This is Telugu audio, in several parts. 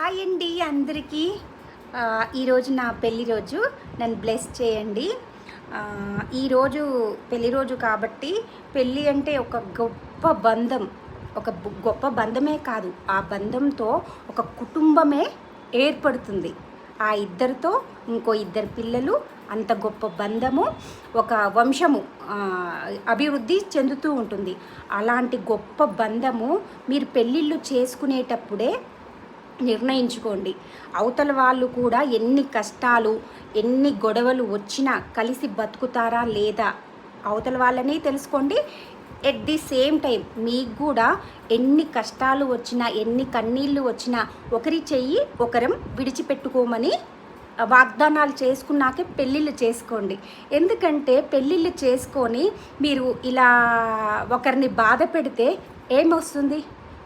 హాయ్ అండి అందరికీ. ఈరోజు నా పెళ్ళి రోజు. నన్ను బ్లెస్ చేయండి. ఈరోజు పెళ్ళి రోజు కాబట్టి పెళ్ళి అంటే ఒక గొప్ప బంధం. ఒక గొప్ప బంధమే కాదు. ఆ బంధంతో ఒక కుటుంబమే ఏర్పడుతుంది. ఆ ఇద్దరితో ఇంకో ఇద్దరు పిల్లలు అంత గొప్ప బంధము ఒక వంశము అభివృద్ధి చెందుతూ ఉంటుంది. అలాంటి గొప్ప బంధము మీరు పెళ్ళిళ్ళు చేసుకునేటప్పుడే నిర్ణయించుకోండి. అవతల వాళ్ళు కూడా ఎన్ని కష్టాలు ఎన్ని గొడవలు వచ్చినా కలిసి బతుకుతారా లేదా అవతల వాళ్ళని తెలుసుకోండి. ఎట్ ది సేమ్ టైం మీకు కూడా ఎన్ని కష్టాలు వచ్చినా ఎన్ని కన్నీళ్ళు వచ్చినా ఒకరి చెయ్యి ఒకరం విడిచిపెట్టుకోమని వాగ్దానాలు చేసుకున్నాకే పెళ్ళిళ్ళు చేసుకోండి. ఎందుకంటే పెళ్ళిళ్ళు చేసుకొని మీరు ఇలా ఒకరిని బాధ పెడితే ఏమొస్తుంది?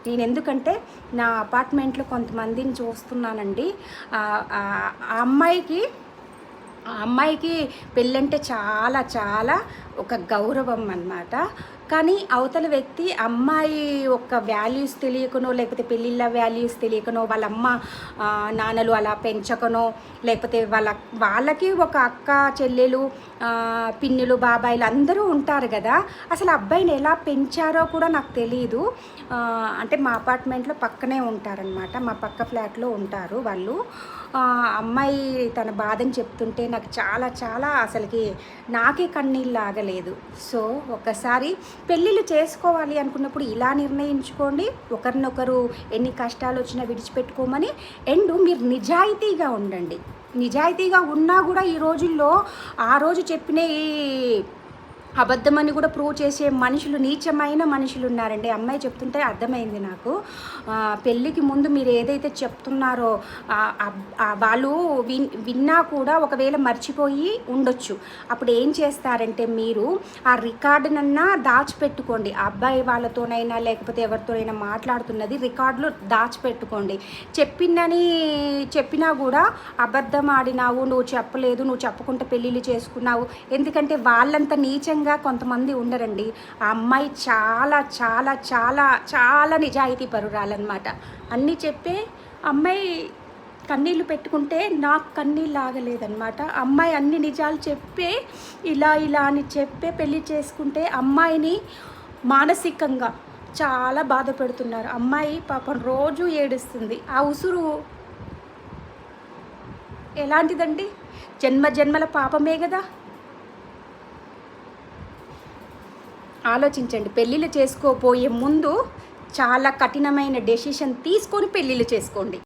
నేను ఎందుకంటే నా అపార్ట్మెంట్లో కొంతమందిని చూస్తున్నానండి. ఆ అమ్మాయికి ఆ అమ్మాయికి పెళ్ళంటే చాలా చాలా ఒక గౌరవం అన్నమాట. కానీ అవతల వ్యక్తి అమ్మాయి యొక్క వాల్యూస్ తెలియకనో లేకపోతే పెళ్ళిళ్ళ వాల్యూస్ తెలియకనో వాళ్ళ అమ్మ నాన్నలు అలా పెంచకనో లేకపోతే వాళ్ళ వాళ్ళకి ఒక అక్క చెల్లెలు పిన్నులు బాబాయిలు అందరూ ఉంటారు కదా. అసలు అబ్బాయిని ఎలా పెంచారో కూడా నాకు తెలియదు అంటే మా అపార్ట్మెంట్లో పక్కనే ఉంటారనమాట మా పక్క ఫ్లాట్లో ఉంటారు వాళ్ళు. అమ్మాయి తన బాధని చెప్తుంటే నాకు చాలా చాలా అసలుకి నాకే కన్నీళ్ళు ఆగలేదు సో ఒకసారి పెళ్ళిళ్ళు చేసుకోవాలి అనుకున్నప్పుడు ఇలా నిర్ణయించుకోండి. ఒకరినొకరు ఎన్ని కష్టాలు వచ్చినా విడిచిపెట్టుకోమని. అండ్ మీరు నిజాయితీగా ఉండండి. నిజాయితీగా ఉన్నా కూడా ఈ రోజుల్లో ఆ రోజు చెప్పిన ఈ అబద్ధమని కూడా ప్రూవ్ చేసే మనుషులు నీచమైన మనుషులు ఉన్నారండి. అమ్మాయి చెప్తుంటే అర్థమైంది నాకు. పెళ్ళికి ముందు మీరు ఏదైతే చెప్తున్నారో వాళ్ళు విన్ విన్నా కూడా ఒకవేళ మర్చిపోయి ఉండొచ్చు. అప్పుడు ఏం చేస్తారంటే మీరు ఆ రికార్డునన్నా దాచిపెట్టుకోండి. అబ్బాయి వాళ్ళతోనైనా లేకపోతే ఎవరితోనైనా మాట్లాడుతున్నది రికార్డులో దాచిపెట్టుకోండి. చెప్పిందని చెప్పినా కూడా అబద్ధం ఆడినావు నువ్వు చెప్పలేదు నువ్వు చెప్పకుండా పెళ్ళిళ్ళు చేసుకున్నావు. ఎందుకంటే వాళ్ళంత నీచంగా కొంతమంది ఉండరండి. ఆ అమ్మాయి చాలా చాలా చాలా చాలా నిజాయితీ పరురాలన్నమాట. అన్నీ చెప్పే అమ్మాయి కన్నీళ్ళు పెట్టుకుంటే నాకు కన్నీళ్ళు ఆగలేదన్నమాట. అమ్మాయి అన్ని నిజాలు చెప్పే ఇలా ఇలా అని చెప్పే పెళ్ళి చేసుకుంటే అమ్మాయిని మానసికంగా చాలా బాధ పెడుతున్నారు. అమ్మాయి పాపం రోజు ఏడుస్తుంది. ఆ ఉసురు ఎలాంటిదండి? జన్మ జన్మల పాపమే కదా. ఆలోచించండి. పెళ్ళిళ్ళు చేసుకోబోయే ముందు చాలా కఠినమైన డెసిషన్ తీసుకొని పెళ్ళిళ్ళు చేసుకోండి.